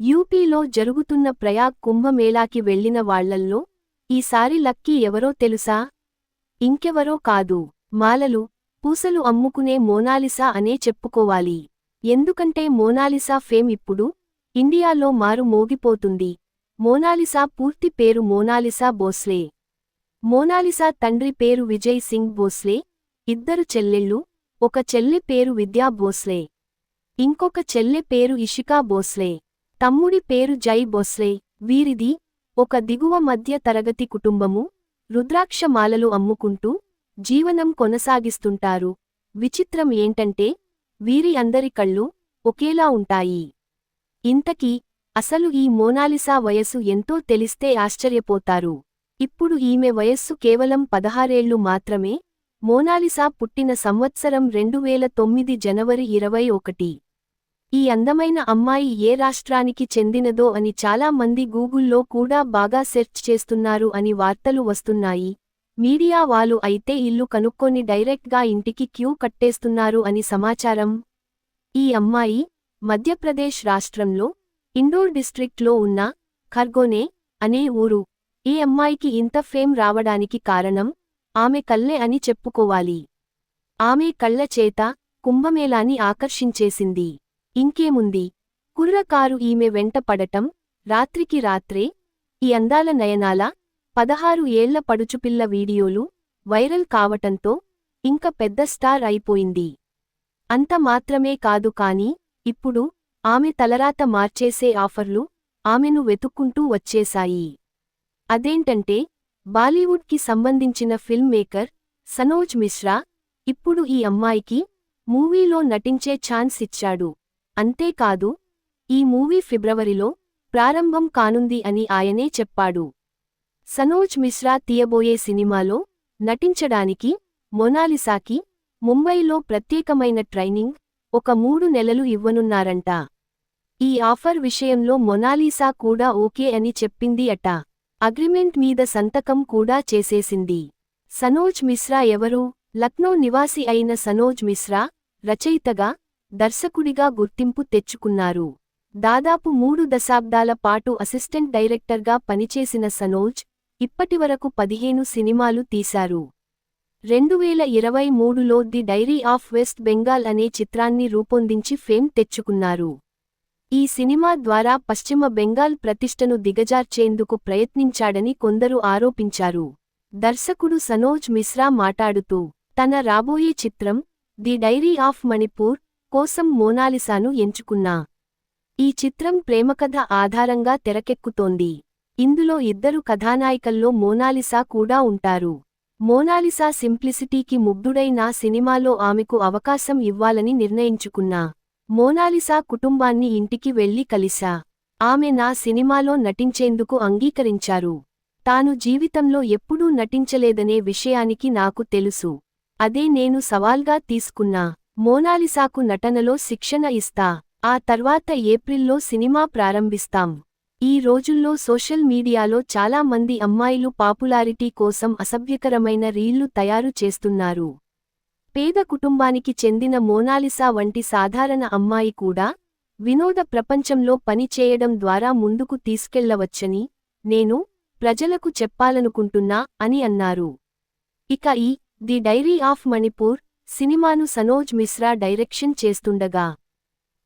యూపీలో జరుగుతున్న ప్రయాగ్ కుంభమేళాకి వెళ్ళిన వాళ్ళల్లో ఈసారి లక్కీ ఎవరో తెలుసా? ఇంకెవరో కాదు. మాలలు పూసలు అమ్ముకునే మోనాలిసా అనే చెప్పుకోవాలి. ఎందుకంటే మోనాలిసా ఫేమ్ ఇప్పుడు ఇండియాలో మారు మోగిపోతుంది. మోనాలిసా పూర్తి పేరు మోనాలిసా బోస్లే మోనాలిసా తండ్రి పేరు విజయ్ సింగ్ బోస్లే ఇద్దరు చెల్లెళ్ళు ఒక చెల్లె పేరు విద్యా బోస్లే ఇంకొక చెల్లె పేరు ఇషికా బోస్లే తమ్ముడి పేరు జై బోస్లే వీరిది ఒక దిగువ మధ్య తరగతి కుటుంబము రుద్రాక్ష మాలలు అమ్ముకుంటూ జీవనం కొనసాగిస్తుంటారు. విచిత్రం ఏంటంటే వీరి అందరి కళ్ళు ఒకేలా ఉంటాయి. ఇంతకీ అసలు ఈ మోనాలిసా వయసు ఎంతో తెలిస్తే ఆశ్చర్యపోతారు. ఇప్పుడు ఈమె వయస్సు కేవలం పదహారేళ్ళు మాత్రమే. మోనాలిసా పుట్టిన సంవత్సరం రెండువేల తొమ్మిది జనవరి ఇరవై ఒకటి. ఈ అందమైన అమ్మాయి ఏ రాష్ట్రానికి చెందినదో అని చాలా మంది గూగుల్లో కూడా బాగా సెర్చ్ చేస్తున్నారు అని వార్తలు వస్తున్నాయి. మీడియా వాళ్ళు అయితే ఇల్లు కనుక్కొని డైరెక్ట్గా ఇంటికి క్యూ కట్టేస్తున్నారు అని సమాచారం. ఈ అమ్మాయి మధ్యప్రదేశ్ రాష్ట్రంలో ఇండోర్ డిస్ట్రిక్ట్లో ఉన్న ఖర్గోనే అనే ఊరు. ఈ అమ్మాయికి ఇంత ఫేమ్ రావడానికి కారణం ఆమె కళ్ళే అని చెప్పుకోవాలి. ఆమె కళ్ళ చేత కుంభమేళాని ఆకర్షించేసింది. ఇంకేముంది? కుర్రకారు ఈమె వెంట పడటం రాత్రికి రాత్రే ఈ అందాల నయనాల పదహారు ఏళ్ళ పడుచుపిల్ల వీడియోలు వైరల్ కావటంతో ఇంక పెద్ద స్టార్ అయిపోయింది. అంత మాత్రమే కాదు కాని ఇప్పుడు ఆమె తలరాత మార్చేసే ఆఫర్లు ఆమెను వెతుక్కుంటూ వచ్చేశాయి. అదేంటంటే బాలీవుడ్కి సంబంధించిన ఫిల్మ్ మేకర్ సనోజ్ మిశ్రా ఇప్పుడు ఈ అమ్మాయికి మూవీలో నటించే ఛాన్స్ ఇచ్చాడు. అంతేకాదు ఈ మూవీ ఫిబ్రవరిలో ప్రారంభం కానుంది అని ఆయనే చెప్పాడు. సనోజ్ మిశ్రా తీయబోయే సినిమాలో నటించడానికి మొనాలిసాకి ముంబైలో ప్రత్యేకమైన ట్రైనింగ్ ఒక మూడు నెలలు ఇవ్వనున్నారంట. ఈ ఆఫర్ విషయంలో మొనాలిసా కూడా ఓకే అని చెప్పింది అట. అగ్రిమెంట్ మీద సంతకం కూడా చేసేసింది. సనోజ్ మిశ్రా ఎవరు? లక్నో నివాసి అయిన సనోజ్ మిశ్రా రచయితగా దర్శకుడిగా గుర్తింపు తెచ్చుకున్నారు. దాదాపు మూడు దశాబ్దాల పాటు అసిస్టెంట్ డైరెక్టర్గా పనిచేసిన సనోజ్ ఇప్పటివరకు పదిహేను సినిమాలు తీశారు. రెండువేల ఇరవై మూడులో the diary of West Bengal అనే చిత్రాన్ని రూపొందించి ఫేమ్ తెచ్చుకున్నారు. ఈ సినిమా ద్వారా పశ్చిమ బెంగాల్ ప్రతిష్టను దిగజార్చేందుకు ప్రయత్నించాడని కొందరు ఆరోపించారు. దర్శకుడు సనోజ్ మిశ్రా మాట్లాడుతూ తన రాబోయే చిత్రం ది డైరీ ఆఫ్ మణిపూర్ కోసం మోనాలిసాను ఎంచుకున్నా. ఈ చిత్రం ప్రేమకథ ఆధారంగా తెరకెక్కుతోంది. ఇందులో ఇద్దరు కథానాయికల్లో మోనాలిసా కూడా ఉంటారు. మోనాలిసా సింప్లిసిటీకి ముగ్ధుడై నా సినిమాలో ఆమెకు అవకాశం ఇవ్వాలని నిర్ణయించుకున్నా. మోనాలిసా కుటుంబాన్ని ఇంటికి వెళ్ళి కలిసా ఆమె నా సినిమాలో నటించేందుకు అంగీకరించారు. తాను జీవితంలో ఎప్పుడూ నటించలేదనే విషయానికి నాకు తెలుసు. అదే నేను సవాల్గా తీసుకున్నా. మోనాలిసాకు నటనలో శిక్షణ ఇస్తా. ఆ తర్వాత ఏప్రిల్లో సినిమా ప్రారంభిస్తాం. ఈ రోజుల్లో సోషల్ మీడియాలో చాలా మంది అమ్మాయిలు పాపులారిటీ కోసం అసభ్యకరమైన రీళ్ళు తయారు చేస్తున్నారు. పేద కుటుంబానికి చెందిన మోనాలిసా వంటి సాధారణ అమ్మాయి కూడా వినోద ప్రపంచంలో పనిచేయడం ద్వారా ముందుకు తీసుకెళ్ళవచ్చని నేను ప్రజలకు చెప్పాలనుకుంటున్నా అని అన్నారు. ఇక ఈ ది డైరీ ఆఫ్ మణిపూర్ సినిమాను సనోజ్ మిశ్రా డైరెక్షన్ చేస్తుండగా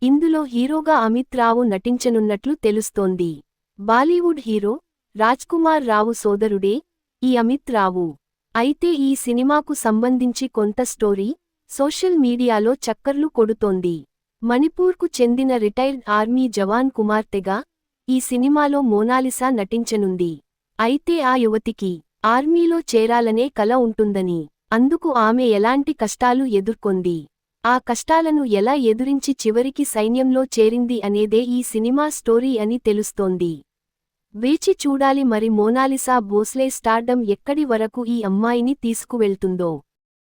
ఇందులో హీరోగా అమిత్ రావు నటించనున్నట్లు తెలుస్తోంది. బాలీవుడ్ హీరో రాజ్కుమార్ రావు సోదరుడే ఈ అమిత్ రావు. అయితే ఈ సినిమాకు సంబంధించి కొంత స్టోరీ సోషల్ మీడియాలో చక్కర్లు కొడుతోంది. మణిపూర్కు చెందిన రిటైర్డ్ ఆర్మీ జవాన్ కుమార్తెగా ఈ సినిమాలో మోనాలిసా నటించనుంది. అయితే ఆ యువతికి ఆర్మీలో చేరాలనే కల ఉంటుందని అందుకు ఆమె ఎలాంటి కష్టాలు ఎదుర్కొంది? ఆ కష్టాలను ఎలా ఎదురించి చివరికి సైన్యంలో చేరింది అనేదే ఈ సినిమా స్టోరీ అని తెలుస్తోంది. వేచి చూడాలి మరి మోనాలిసా భోస్లే స్టార్డమ్ ఎక్కడి వరకు ఈ అమ్మాయిని తీసుకువెళ్తుందో.